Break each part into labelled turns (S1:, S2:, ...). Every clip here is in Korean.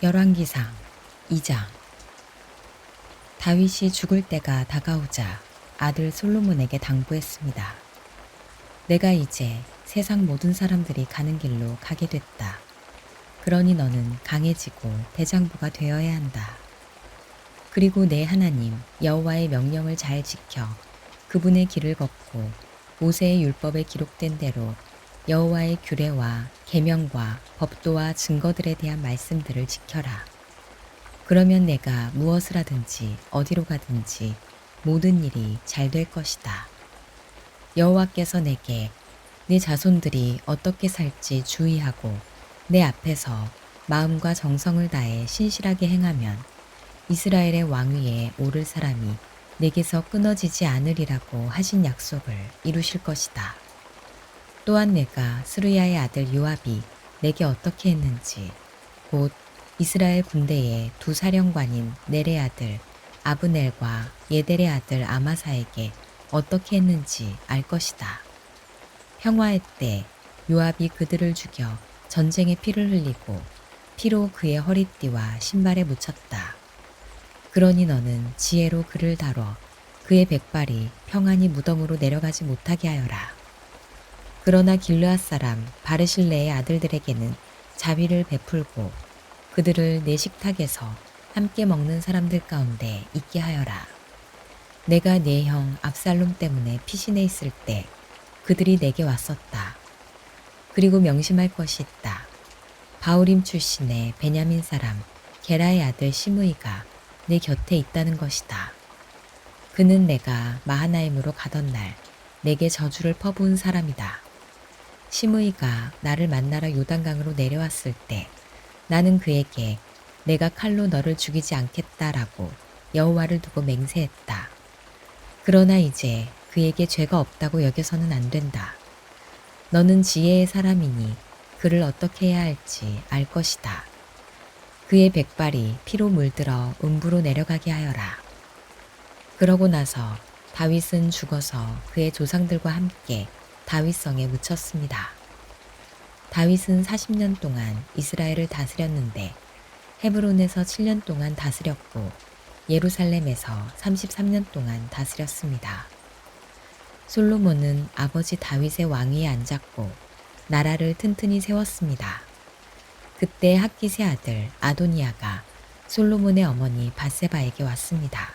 S1: 열왕기상 2장 다윗이 죽을 때가 다가오자 아들 솔로몬에게 당부했습니다. 내가 이제 세상 모든 사람들이 가는 길로 가게 됐다. 그러니 너는 강해지고 대장부가 되어야 한다. 그리고 내 하나님 여호와의 명령을 잘 지켜 그분의 길을 걷고 모세의 율법에 기록된 대로 여호와의 규례와 계명과 법도와 증거들에 대한 말씀들을 지켜라. 그러면 내가 무엇을 하든지 어디로 가든지 모든 일이 잘 될 것이다. 여호와께서 내게 네 자손들이 어떻게 살지 주의하고 내 앞에서 마음과 정성을 다해 신실하게 행하면 이스라엘의 왕위에 오를 사람이 내게서 끊어지지 않으리라고 하신 약속을 이루실 것이다. 또한 내가 스루야의 아들 요압이 내게 어떻게 했는지 곧 이스라엘 군대의 두 사령관인 넬의 아들 아브넬과 예델의 아들 아마사에게 어떻게 했는지 알 것이다. 평화의 때 요압이 그들을 죽여 전쟁의 피를 흘리고 피로 그의 허리띠와 신발에 묻혔다. 그러니 너는 지혜로 그를 다뤄 그의 백발이 평안히 무덤으로 내려가지 못하게 하여라. 그러나 길르앗 사람 바르실레의 아들들에게는 자비를 베풀고 그들을 내 식탁에서 함께 먹는 사람들 가운데 있게 하여라. 내가 내 형 압살롬 때문에 피신해 있을 때 그들이 내게 왔었다. 그리고 명심할 것이 있다. 바우림 출신의 베냐민 사람 게라의 아들 시므이가 내 곁에 있다는 것이다. 그는 내가 마하나임으로 가던 날 내게 저주를 퍼부은 사람이다. 시므이가 나를 만나러 요단강으로 내려왔을 때 나는 그에게 내가 칼로 너를 죽이지 않겠다라고 여호와를 두고 맹세했다. 그러나 이제 그에게 죄가 없다고 여겨서는 안 된다. 너는 지혜의 사람이니 그를 어떻게 해야 할지 알 것이다. 그의 백발이 피로 물들어 음부로 내려가게 하여라. 그러고 나서 다윗은 죽어서 그의 조상들과 함께 다윗성에 묻혔습니다. 다윗은 40년 동안 이스라엘을 다스렸는데 헤브론에서 7년 동안 다스렸고 예루살렘에서 33년 동안 다스렸습니다. 솔로몬은 아버지 다윗의 왕위에 앉았고 나라를 튼튼히 세웠습니다. 그때 학기세 아들 아도니아가 솔로몬의 어머니 바세바에게 왔습니다.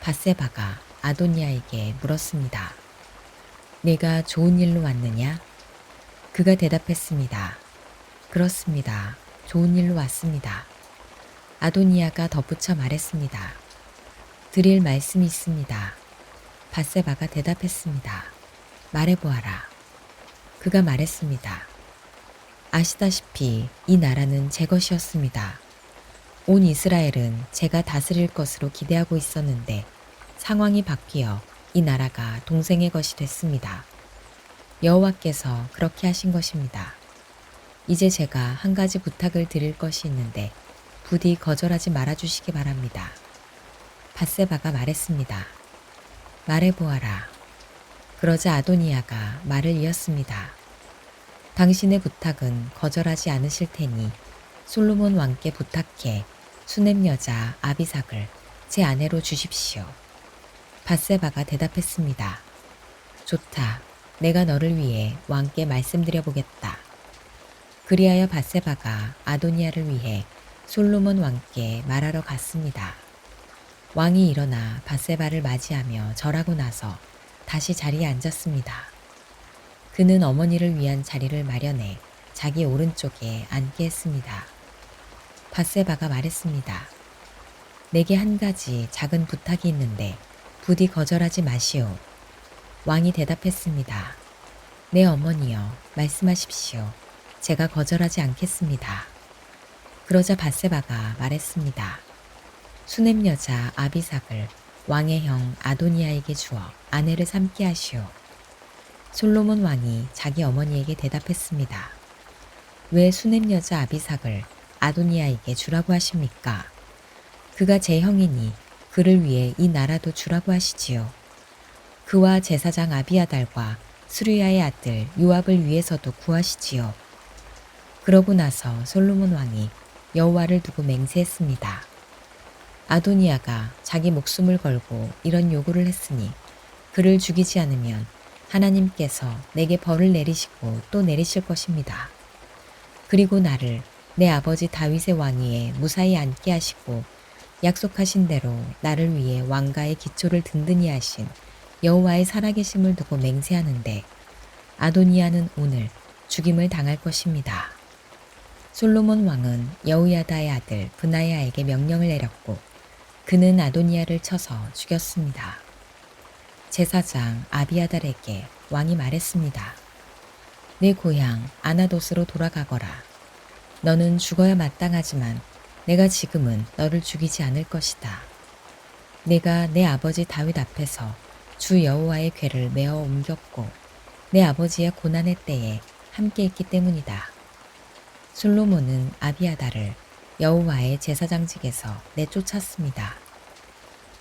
S1: 바세바가 아도니아에게 물었습니다. 내가 좋은 일로 왔느냐? 그가 대답했습니다. 그렇습니다. 좋은 일로 왔습니다. 아도니아가 덧붙여 말했습니다. 드릴 말씀이 있습니다. 바세바가 대답했습니다. 말해보아라. 그가 말했습니다. 아시다시피 이 나라는 제 것이었습니다. 온 이스라엘은 제가 다스릴 것으로 기대하고 있었는데 상황이 바뀌어 이 나라가 동생의 것이 됐습니다. 여호와께서 그렇게 하신 것입니다. 이제 제가 한 가지 부탁을 드릴 것이 있는데 부디 거절하지 말아 주시기 바랍니다. 바세바가 말했습니다. 말해보아라. 그러자 아도니아가 말을 이었습니다. 당신의 부탁은 거절하지 않으실 테니 솔로몬 왕께 부탁해 수넴 여자 아비삭을 제 아내로 주십시오. 바세바가 대답했습니다. 좋다. 내가 너를 위해 왕께 말씀드려 보겠다. 그리하여 바세바가 아도니아를 위해 솔로몬 왕께 말하러 갔습니다. 왕이 일어나 바세바를 맞이하며 절하고 나서 다시 자리에 앉았습니다. 그는 어머니를 위한 자리를 마련해 자기 오른쪽에 앉게 했습니다. 바세바가 말했습니다. 내게 한 가지 작은 부탁이 있는데 부디 거절하지 마시오. 왕이 대답했습니다. 내 어머니여, 말씀하십시오. 제가 거절하지 않겠습니다. 그러자 바세바가 말했습니다. 수넴 여자 아비삭을 왕의 형 아도니아에게 주어 아내를 삼게 하시오. 솔로몬 왕이 자기 어머니에게 대답했습니다. 왜 수넴 여자 아비삭을 아도니아에게 주라고 하십니까? 그가 제 형이니 그를 위해 이 나라도 주라고 하시지요. 그와 제사장 아비아달과 수르야의 아들 요압을 위해서도 구하시지요. 그러고 나서 솔로몬 왕이 여호와를 두고 맹세했습니다. 아도니아가 자기 목숨을 걸고 이런 요구를 했으니 그를 죽이지 않으면 하나님께서 내게 벌을 내리시고 또 내리실 것입니다. 그리고 나를 내 아버지 다윗의 왕위에 무사히 앉게 하시고 약속하신 대로 나를 위해 왕가의 기초를 든든히 하신 여호와의 살아계심을 두고 맹세하는데 아도니아는 오늘 죽임을 당할 것입니다. 솔로몬 왕은 여우야다의 아들 브나야에게 명령을 내렸고 그는 아도니아를 쳐서 죽였습니다. 제사장 아비아달에게 왕이 말했습니다. 내 고향 아나도스로 돌아가거라. 너는 죽어야 마땅하지만 내가 지금은 너를 죽이지 않을 것이다. 내가 내 아버지 다윗 앞에서 주 여호와의 궤를 메어 옮겼고 내 아버지의 고난의 때에 함께 있기 때문이다. 솔로몬은 아비아다를 여호와의 제사장직에서 내쫓았습니다.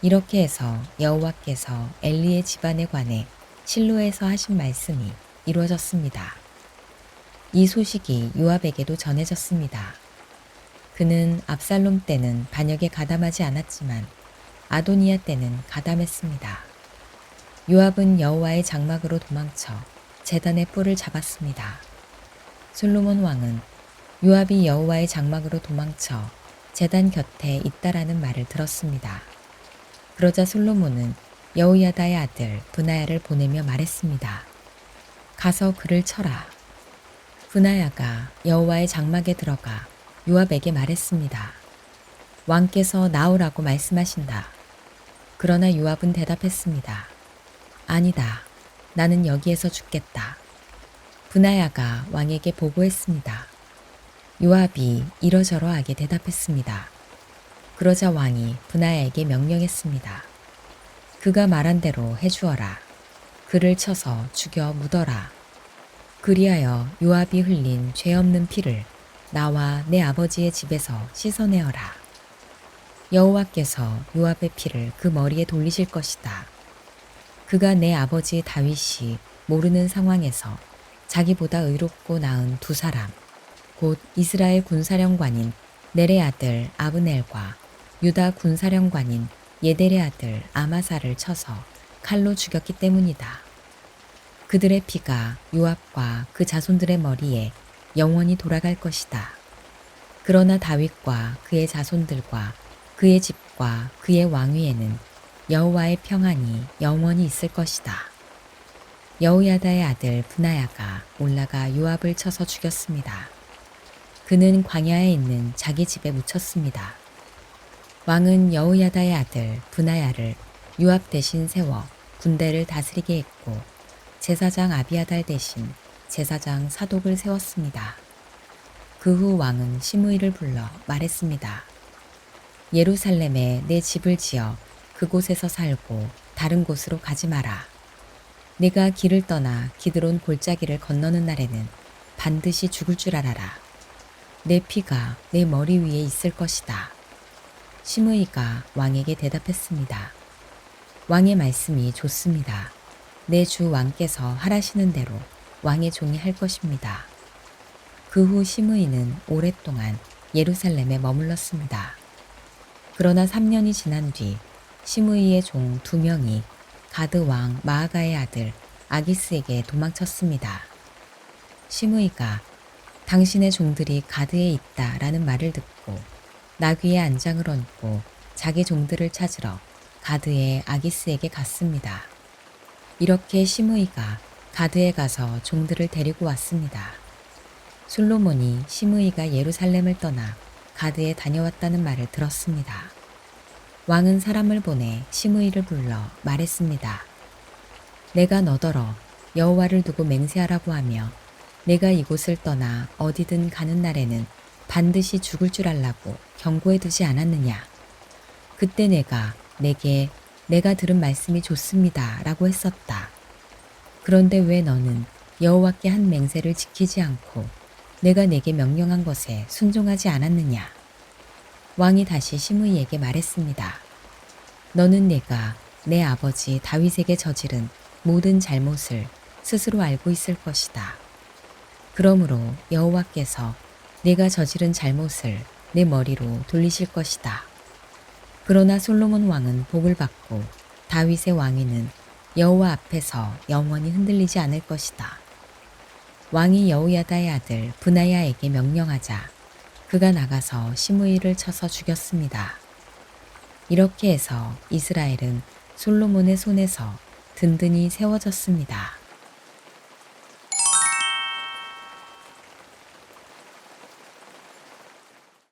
S1: 이렇게 해서 여호와께서 엘리의 집안에 관해 실로에서 하신 말씀이 이루어졌습니다. 이 소식이 요압에게도 전해졌습니다. 그는 압살롬 때는 반역에 가담하지 않았지만 아도니아 때는 가담했습니다. 요압은 여호와의 장막으로 도망쳐 제단의 뿔을 잡았습니다. 솔로몬 왕은 요압이 여호와의 장막으로 도망쳐 제단 곁에 있다라는 말을 들었습니다. 그러자 솔로몬은 여우야다의 아들 분하야를 보내며 말했습니다. 가서 그를 쳐라. 분하야가 여호와의 장막에 들어가 요압에게 말했습니다. 왕께서 나오라고 말씀하신다. 그러나 요압은 대답했습니다. 아니다. 나는 여기에서 죽겠다. 분하야가 왕에게 보고했습니다. 요압이 이러저러하게 대답했습니다. 그러자 왕이 분하야에게 명령했습니다. 그가 말한 대로 해주어라. 그를 쳐서 죽여 묻어라. 그리하여 요압이 흘린 죄 없는 피를 나와 내 아버지의 집에서 씻어내어라. 여호와께서 요압의 피를 그 머리에 돌리실 것이다. 그가 내 아버지 다윗이 모르는 상황에서 자기보다 의롭고 나은 두 사람, 곧 이스라엘 군사령관인 넬의 아들 아브넬과 유다 군사령관인 예델의 아들 아마사를 쳐서 칼로 죽였기 때문이다. 그들의 피가 요압과 그 자손들의 머리에 영원히 돌아갈 것이다. 그러나 다윗과 그의 자손들과 그의 집과 그의 왕위에는 여호와의 평안이 영원히 있을 것이다. 여우야다의 아들 분하야가 올라가 요압을 쳐서 죽였습니다. 그는 광야에 있는 자기 집에 묻혔습니다. 왕은 여우야다의 아들 분하야를 요압 대신 세워 군대를 다스리게 했고 제사장 아비아달 대신 제사장 사독을 세웠습니다. 그 후 왕은 시므이를 불러 말했습니다. 예루살렘에 내 집을 지어 그곳에서 살고 다른 곳으로 가지 마라. 내가 길을 떠나 기드론 골짜기를 건너는 날에는 반드시 죽을 줄 알아라. 내 피가 내 머리 위에 있을 것이다. 시므이가 왕에게 대답했습니다. 왕의 말씀이 좋습니다. 내 주 왕께서 하라시는 대로 왕의 종이 할 것입니다. 그 후 시므이는 오랫동안 예루살렘에 머물렀습니다. 그러나 3년이 지난 뒤 시므이의 종 두 명이 가드 왕 마아가의 아들 아기스에게 도망쳤습니다. 시므이가 당신의 종들이 가드에 있다라는 말을 듣고 나귀의 안장을 얹고 자기 종들을 찾으러 가드의 아기스에게 갔습니다. 이렇게 시므이가 가드에 가서 종들을 데리고 왔습니다. 솔로몬이 시므이가 예루살렘을 떠나 가드에 다녀왔다는 말을 들었습니다. 왕은 사람을 보내 시므이를 불러 말했습니다. 내가 너더러 여호와를 두고 맹세하라고 하며 내가 이곳을 떠나 어디든 가는 날에는 반드시 죽을 줄 알라고 경고해 두지 않았느냐. 그때 내가 내게 내가 들은 말씀이 좋습니다. 라고 했었다. 그런데 왜 너는 여호와께 한 맹세를 지키지 않고 내가 내게 명령한 것에 순종하지 않았느냐? 왕이 다시 시므이에게 말했습니다. 너는 내가 내 아버지 다윗에게 저지른 모든 잘못을 스스로 알고 있을 것이다. 그러므로 여호와께서 내가 저지른 잘못을 내 머리로 돌리실 것이다. 그러나 솔로몬 왕은 복을 받고 다윗의 왕위는 여호와 앞에서 영원히 흔들리지 않을 것이다. 왕이 여우야다의 아들 분하야에게 명령하자 그가 나가서 시므이를 쳐서 죽였습니다. 이렇게 해서 이스라엘은 솔로몬의 손에서 든든히 세워졌습니다.